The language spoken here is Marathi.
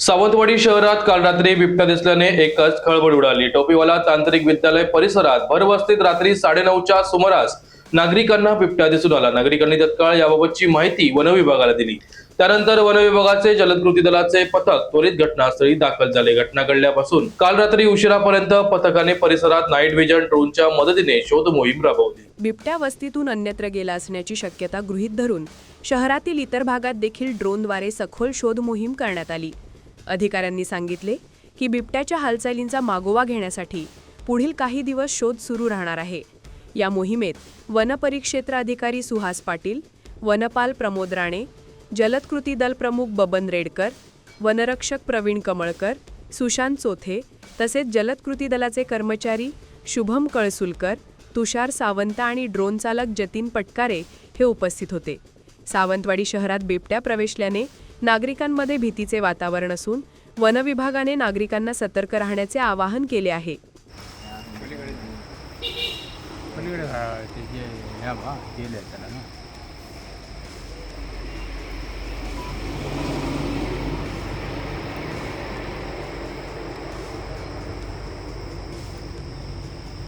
सावंतवाडी शहरात काल रात्री बिबट्या दिसल्याने एकच खळबळ उडाली. टोपीवाला तांत्रिक विद्यालय परिसरात भरवस्तीत रात्री साडेनऊच्या सुमारास नागरिकांना बिबट्या दिसून आला. नागरिकांनी तत्काळ याबाबतची माहिती वन विभागाला दिली. त्यानंतर वन विभागाचे जलद कृती दलाचे पथक त्वरित घटनास्थळी दाखल झाले. घटना घडल्यापासून काल रात्री उशिरापर्यंत पथकाने परिसरात नाईट व्हिजन ड्रोनच्या मदतीने शोध मोहीम राबवली. बिबट्या वस्तीतून अन्यत्र गेला असण्याची शक्यता गृहीत धरून शहरातील इतर भागात देखील ड्रोनद्वारे सखोल शोध मोहीम करण्यात आली. अधिकाऱ्यांनी सांगितले की बिबट्याच्या हालचालींचा मागोवा घेण्यासाठी पुढील काही दिवस शोध सुरू राहणार आहे. या मोहिमेत वनपरिक्षेत्र अधिकारी सुहास पाटील वनपाल प्रमोद राणे जलद कृती दल प्रमुख बबन रेडकर वनरक्षक प्रवीण कमळकर सुशांत चोथे तसेच जलद कृती दलाचे कर्मचारी शुभम कळसुलकर तुषार सावंत आणि ड्रोन चालक जतीन पटकारे हे उपस्थित होते. सावंतवाडी शहरात बिबट्या प्रवेशल्याने नागरिकांमध्ये भीतीचे वातावरण असून वनविभागाने नागरिकांना सतर्क राहण्याचे आवाहन केले आहे. पलीकडे हा, ते जे ह्या बा गेले त्याला ना.